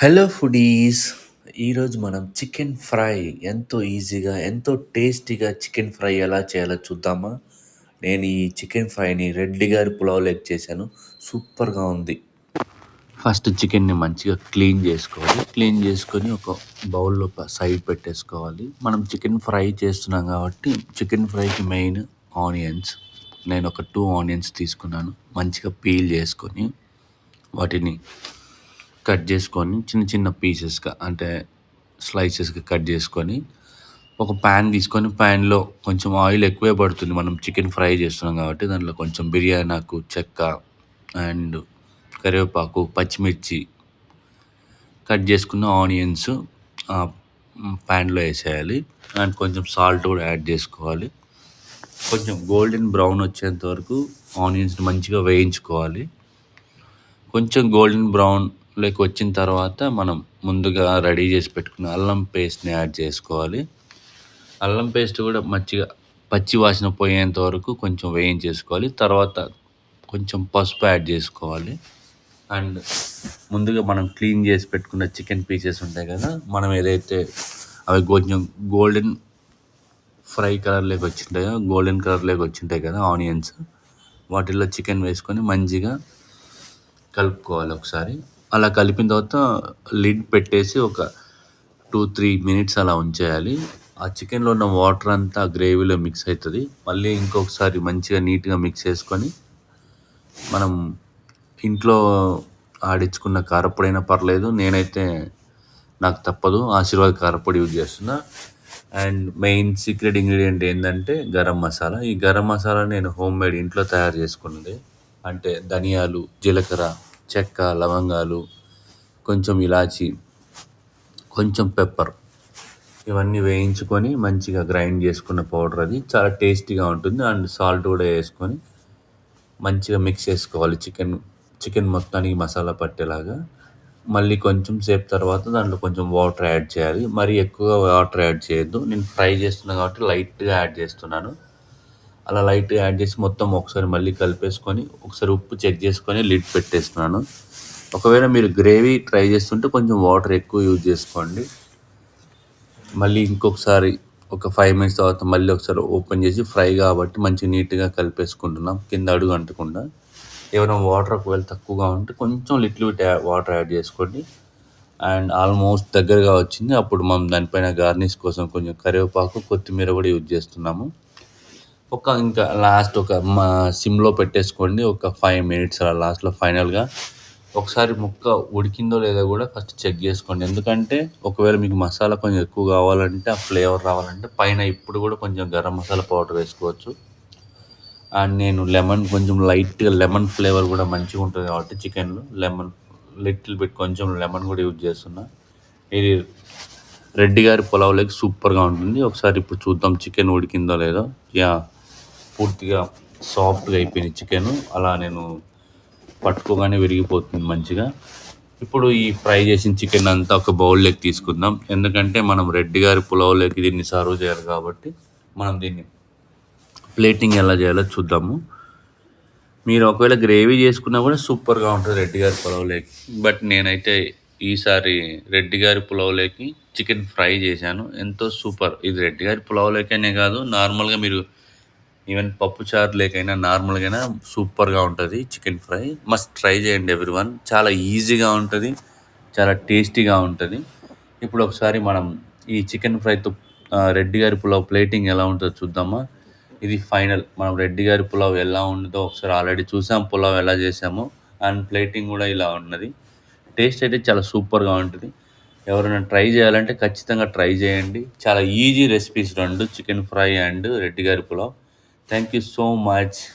Hello foodies ఈరోజు మనం chicken fry ఎంతో ఈజీగా ఎంతో టేస్టీగా చికెన్ ఫ్రై ఎలా చేయాలో చూద్దామా? నేను ఈ చికెన్ ఫ్రైని రెడ్డి గారి పులావ్ లెక్ చేశాను. సూపర్గా ఉంది. ఫస్ట్ చికెన్ని మంచిగా క్లీన్ చేసుకోవాలి. క్లీన్ చేసుకొని ఒక బౌల్లో సైడ్ పెట్టేసుకోవాలి. మనం చికెన్ ఫ్రై చేస్తున్నాం కాబట్టి చికెన్ ఫ్రైకి మెయిన్ ఆనియన్స్ నేను ఒక టూ ఆనియన్స్ తీసుకున్నాను. మంచిగా పీల్ చేసుకొని వాటిని కట్ చేసుకొని చిన్న చిన్న పీసెస్గా అంటే స్లైసెస్గా కట్ చేసుకొని ఒక ప్యాన్ తీసుకొని ప్యాన్లో కొంచెం ఆయిల్ ఎక్కువే పడుతుంది. మనం చికెన్ ఫ్రై చేస్తున్నాం కాబట్టి దాంట్లో కొంచెం బిర్యానీ ఆకు చెక్క అండ్ కరివేపాకు పచ్చిమిర్చి కట్ చేసుకున్న ఆనియన్స్ ప్యాన్లో వేసేయాలి. అండ్ కొంచెం సాల్ట్ కూడా యాడ్ చేసుకోవాలి. కొంచెం గోల్డెన్ బ్రౌన్ వచ్చేంత వరకు ఆనియన్స్ని మంచిగా వేయించుకోవాలి. కొంచెం గోల్డెన్ బ్రౌన్ లోకి వచ్చిన తర్వాత మనం ముందుగా రెడీ చేసి పెట్టుకున్న అల్లం పేస్ట్ని యాడ్ చేసుకోవాలి. అల్లం పేస్ట్ కూడా మంచిగా పచ్చి వాసన పోయేంత వరకు కొంచెం వేయించేసుకోవాలి. తర్వాత కొంచెం పసుపు యాడ్ చేసుకోవాలి. అండ్ ముందుగా మనం క్లీన్ చేసి పెట్టుకున్న చికెన్ పీసెస్ ఉంటాయి కదా మనం ఏదైతే అవి కొంచెం గోల్డెన్ ఫ్రై కలర్లోకి వచ్చింటాయో గోల్డెన్ కలర్లోకి వచ్చింటాయి కదా ఆనియన్స్ వాటిల్లో చికెన్ వేసుకొని మంచిగా కలుపుకోవాలి ఒకసారి. అలా కలిపిన తర్వాత లిడ్ పెట్టేసి ఒక టూ త్రీ మినిట్స్ అలా ఉంచేయాలి. ఆ చికెన్లో ఉన్న వాటర్ అంతా గ్రేవీలో మిక్స్ అవుతుంది. మళ్ళీ ఇంకొకసారి మంచిగా నీట్గా మిక్స్ చేసుకొని మనం ఇంట్లో ఆడించుకున్న కారపొడైనా పర్లేదు. నేనైతే నాకు తప్పదు. ఆశీర్వాద్ కారపొడి యూజ్ చేస్తున్నా. అండ్ మెయిన్ సీక్రెట్ ఇంగ్రీడియంట్ ఏంటంటే గరం మసాలా. ఈ గరం మసాలా నేను హోమ్ మేడ్ ఇంట్లో తయారు చేసుకున్నది. అంటే ధనియాలు జీలకర్ర చెక్క లవంగాలు కొంచెం ఇలాచి కొంచెం పెప్పర్ ఇవన్నీ వేయించుకొని మంచిగా గ్రైండ్ చేసుకున్న పౌడర్ అది. చాలా టేస్టీగా ఉంటుంది. అండ్ సాల్ట్ కూడా వేసుకొని మంచిగా మిక్స్ చేసుకోవాలి చికెన్ చికెన్ మొత్తానికి మసాలా పట్టేలాగా. మళ్ళీ కొంచెం సేపు తర్వాత దాంట్లో కొంచెం వాటర్ యాడ్ చేయాలి. మరి ఎక్కువగా వాటర్ యాడ్ చేయొద్దు. నేను ఫ్రై చేస్తున్నాను కాబట్టి లైట్గా యాడ్ చేస్తున్నాను. అలా లైట్గా యాడ్ చేసి మొత్తం ఒకసారి మళ్ళీ కలిపేసుకొని ఒకసారి ఉప్పు చెక్ చేసుకొని లిడ్ పెట్టేస్తున్నాను. ఒకవేళ మీరు గ్రేవీ ట్రై చేస్తుంటే కొంచెం వాటర్ ఎక్కువ యూజ్ చేసుకోండి. మళ్ళీ ఇంకొకసారి ఒక ఫైవ్ మినిట్స్ తర్వాత మళ్ళీ ఒకసారి ఓపెన్ చేసి ఫ్రై కాబట్టి మంచి నీట్గా కలిపేసుకుంటున్నాం కింద అడుగు అంటకుండా. ఏమైనా వాటర్ ఒకవేళ తక్కువగా ఉంటే కొంచెం లిటిల్ బిట్ వాటర్ యాడ్ చేసుకోండి. అండ్ ఆల్మోస్ట్ దగ్గరగా వచ్చింది. అప్పుడు మనం దానిపైన గార్నిష్ కోసం కొంచెం కరివేపాకు కొత్తిమీర కూడా యూజ్ చేస్తున్నాము. ఒక ఇంకా లాస్ట్ ఒక మా సిమ్లో పెట్టేసుకోండి. ఒక ఫైవ్ మినిట్స్ అలా లాస్ట్లో ఫైనల్గా ఒకసారి ముక్క ఉడికిందో లేదో కూడా ఫస్ట్ చెక్ చేసుకోండి. ఎందుకంటే ఒకవేళ మీకు మసాలా కొంచెం ఎక్కువ కావాలంటే ఆ ఫ్లేవర్ రావాలంటే పైన ఇప్పుడు కూడా కొంచెం గరం మసాలా పౌడర్ వేసుకోవచ్చు. అండ్ నేను లెమన్ కొంచెం లైట్గా లెమన్ ఫ్లేవర్ కూడా మంచిగా ఉంటుంది కాబట్టి చికెన్లో లెమన్ లిటిల్ బిట్ కొంచెం లెమన్ కూడా యూజ్ చేస్తున్నా. ఇది రెడ్డి గారి పొలావులకి సూపర్గా ఉంటుంది. ఒకసారి ఇప్పుడు చూద్దాం చికెన్ ఉడికిందో లేదో. యా పూర్తిగా సాఫ్ట్గా అయిపోయింది చికెన్. అలా నేను పట్టుకోగానే విరిగిపోతుంది మంచిగా. ఇప్పుడు ఈ ఫ్రై చేసిన చికెన్ అంతా ఒక బౌల్లోకి తీసుకుందాం. ఎందుకంటే మనం రెడ్డి గారి పులావ్లోకి దీన్ని సర్వ్ చేయాలి కాబట్టి మనం దీన్ని ప్లేటింగ్ ఎలా చేయాలో చూద్దాము. మీరు ఒకవేళ గ్రేవీ చేసుకున్నా కూడా సూపర్గా ఉంటుంది రెడ్డి గారి పులావ్లోకి. బట్ నేనైతే ఈసారి రెడ్డి గారి పులావ్లోకి చికెన్ ఫ్రై చేశాను. ఎంతో సూపర్. ఇది రెడ్డి గారి పులావ్లోకనే కాదు నార్మల్గా మీరు ఈవెన్ పప్పు చారు లేకైనా నార్మల్గా సూపర్గా ఉంటుంది చికెన్ ఫ్రై. మస్ట్ ట్రై చేయండి ఎవ్రీ వన్ చాలా ఈజీగా ఉంటుంది. చాలా టేస్టీగా ఉంటుంది. ఇప్పుడు ఒకసారి మనం ఈ చికెన్ ఫ్రైతో రెడ్డి గారి పులావ్ ప్లేటింగ్ ఎలా ఉంటుందో చూద్దామా. ఇది ఫైనల్. మనం రెడ్డి గారి పులావ్ ఎలా ఉండదో ఒకసారి ఆల్రెడీ చూసాం పులావ్ ఎలా చేసాము. అండ్ ప్లేటింగ్ కూడా ఇలా ఉన్నది. టేస్ట్ అయితే చాలా సూపర్గా ఉంటుంది. ఎవరైనా ట్రై చేయాలంటే ఖచ్చితంగా ట్రై చేయండి. చాలా ఈజీ రెసిపీస్ రెండు చికెన్ ఫ్రై అండ్ రెడ్డి గారి pulao. Thank you so much.